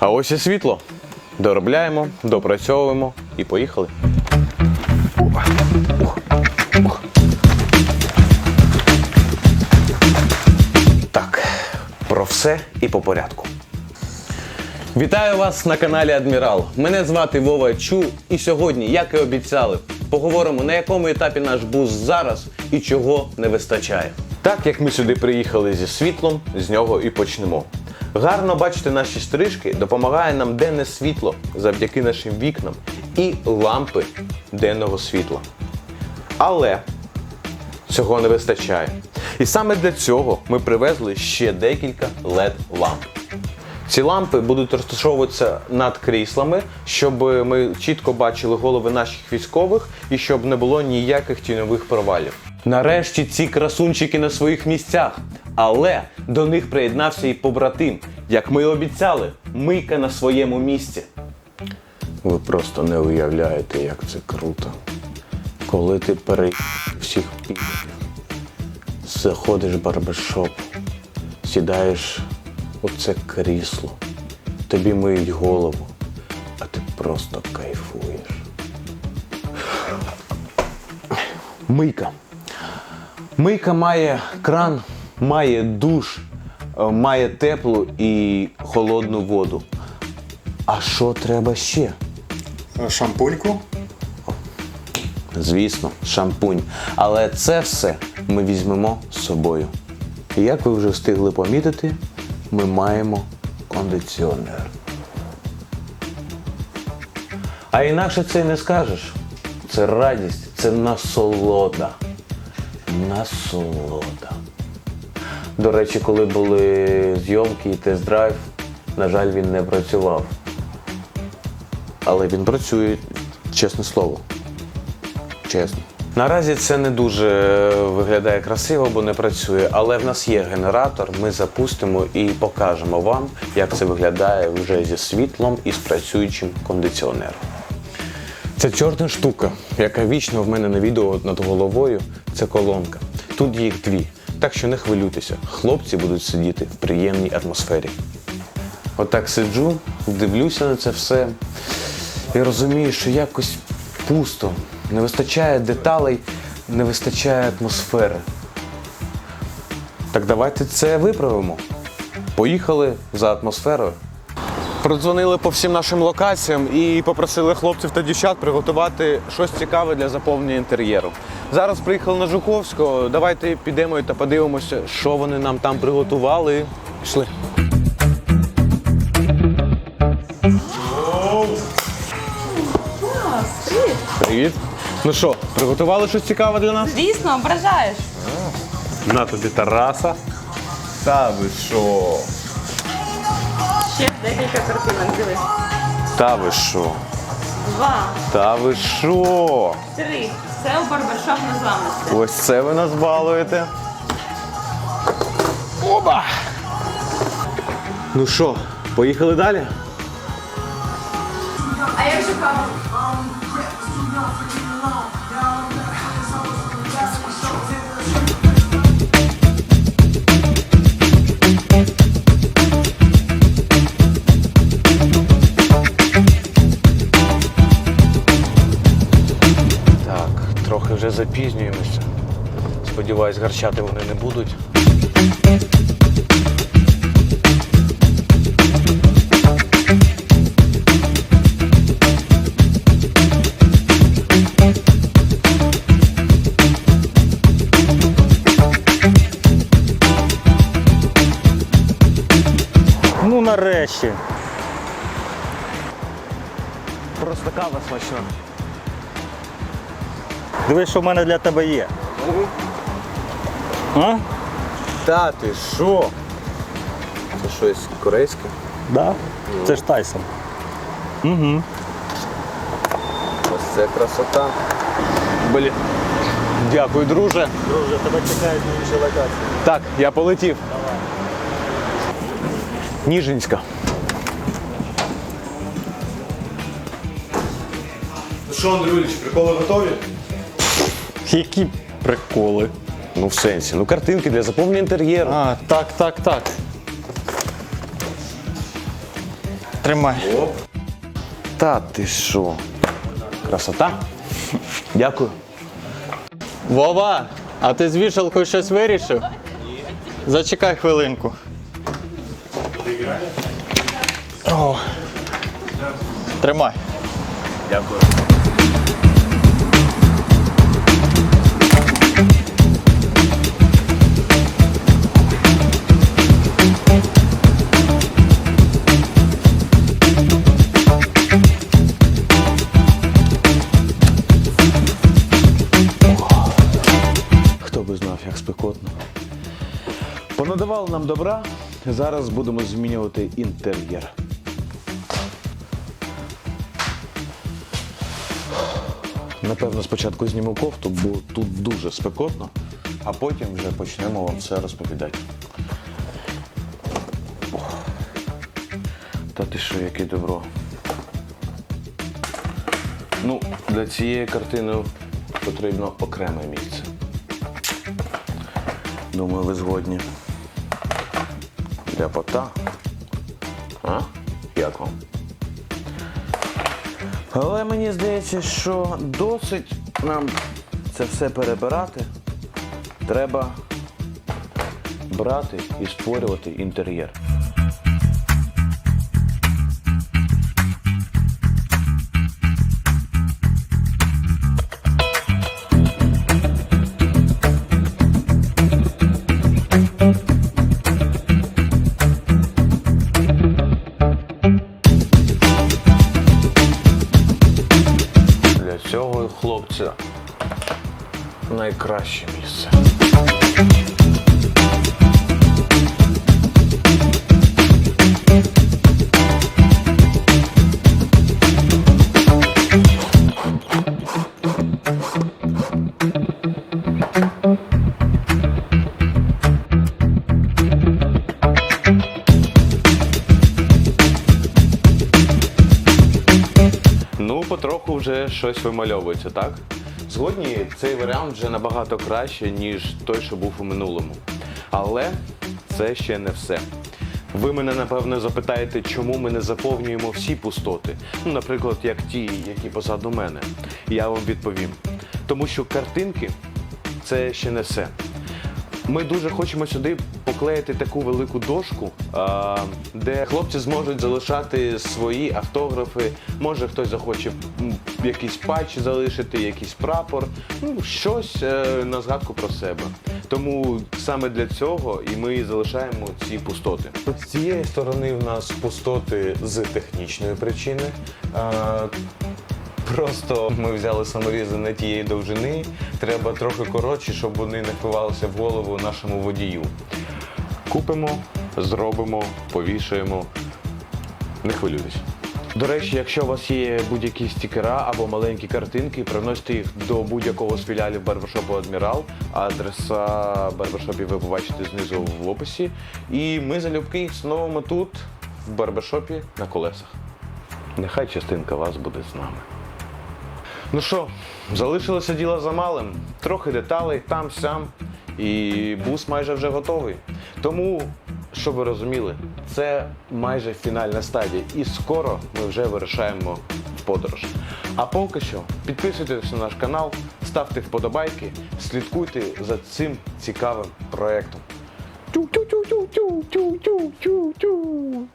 А ось і світло. Доробляємо, допрацьовуємо і поїхали. Так, про все і по порядку. Вітаю вас на каналі Адмірал. Мене звати Вова Чу, і сьогодні, як і обіцяли, поговоримо на якому етапі наш бус зараз і чого не вистачає. Так як ми сюди приїхали зі світлом, з нього і почнемо. Гарно бачити наші стрижки допомагає нам денне світло завдяки нашим вікнам і лампи денного світла. Але цього не вистачає. І саме для цього ми привезли ще декілька led ламп. Ці лампи будуть розташовуватися над кріслами, щоб ми чітко бачили голови наших військових і щоб не було ніяких тіньових провалів. Нарешті ці красунчики на своїх місцях, але до них приєднався і побратим. Як ми і обіцяли, мийка на своєму місці. Ви просто не уявляєте, як це круто. Коли ти пере всіх підів, заходиш в барбершоп, сідаєш у це крісло, тобі миють голову, а ти просто кайфуєш. Мийка. Мийка має кран, має душ, е, має теплу і холодну воду. А що треба ще? Шампуньку. Звісно, шампунь. Але це все ми візьмемо з собою. І як ви вже встигли помітити, ми маємо кондиціонер. А інакше це й не скажеш. Це радість, це насолода. Насолода. До речі, коли були зйомки і тест-драйв, на жаль, він не працював. Але він працює, чесне слово. Чесно. Наразі це не дуже виглядає красиво, бо не працює, але в нас є генератор, ми запустимо і покажемо вам, як це виглядає вже зі світлом і з працюючим кондиціонером. Це чорна штука, яка вічно в мене на відео над головою. Це колонка. Тут їх дві. Так що не хвилюйтеся, хлопці будуть сидіти в приємній атмосфері. Отак сиджу, дивлюся на це все і розумію, що якось пусто. Не вистачає деталей, не вистачає атмосфери. Так давайте це виправимо. Поїхали за атмосферою. Продзвонили по всім нашим локаціям і попросили хлопців та дівчат приготувати щось цікаве для заповнення інтер'єру. Зараз приїхали на Жуковського. Давайте підемо та подивимося, що вони нам там приготували. Пішли. Привіт. Ну що, приготували щось цікаве для нас? Звісно, ображаєш. На тобі Тараса. Та ви що? Ще декілька картинок, дивись. Та ви що? Два, Та ви що? три. Це у барбершоп незламності. Ось це ви нас балуєте. Оба! Ну що, поїхали далі? А як же кава? Запізнюємося. Сподіваюсь, гарчати вони не будуть. Ну нарешті. Просто кава смачна. Дивись, що в мене для тебе є. А? Та ти що? Це щось корейське? Да? Це ж Тайсон. Угу. Ось це красота. Блін. Дякую, друже. Друже, тебе чекають на іншій локації. Так, я полетів. Ніжинська. Ну що, Андрюліч, приколи готові? Які приколи. Ну, в сенсі, ну картинки для заповнення інтер'єру. А, так, так, так. Тримай. Та ти що? Красота? Дякую. Вова, а ти з вішалкою щось вирішив? Ні. Зачекай хвилинку. О. Тримай. Дякую. Спекотно. Понадавали нам добра, зараз будемо змінювати інтер'єр. Напевно, спочатку зніму кофту, бо тут дуже спекотно, а потім вже почнемо вам все розповідати. Та ти що, яке добро. Ну, для цієї картини потрібно окреме місце. Думаю, ви згодні. Ляпота. А? Як вам? Але мені здається, що досить нам це все перебирати. Треба брати і створювати інтер'єр. це найкраще місце. Потроху вже щось вимальовується, так? Згодні, цей варіант вже набагато краще, ніж той, що був у минулому. Але це ще не все. Ви мене напевно запитаєте, чому ми не заповнюємо всі пустоти. Ну, наприклад, як ті, які позаду мене. Я вам відповім. Тому що картинки це ще не все. Ми дуже хочемо сюди поклеїти таку велику дошку, де хлопці зможуть залишати свої автографи. Може хтось захоче якийсь патч залишити, якийсь прапор, ну щось е, на згадку про себе. Тому саме для цього і ми залишаємо ці пустоти. З цієї сторони в нас пустоти з технічної причини. Просто ми взяли саморізи не тієї довжини. Треба трохи коротші, щоб вони не впивалися в голову нашому водію. Купимо, зробимо, повішаємо. Не хвилюйтесь. До речі, якщо у вас є будь-які стікера або маленькі картинки, приносите їх до будь-якого з філіалів барбершопу Адмірал. Адреса барбершопів ви побачите знизу в описі. І ми залюбки їх встановимо тут, в барбершопі на колесах. Нехай частинка вас буде з нами. Ну що, залишилося діло за малим, трохи деталей там, сям, і бус майже вже готовий. Тому, щоб ви розуміли, це майже фінальна стадія, і скоро ми вже вирішаємо в подорож. А поки що підписуйтесь на наш канал, ставте вподобайки, слідкуйте за цим цікавим проєктом. Тю-тю-тю-тю-тю-тю-тю-тю.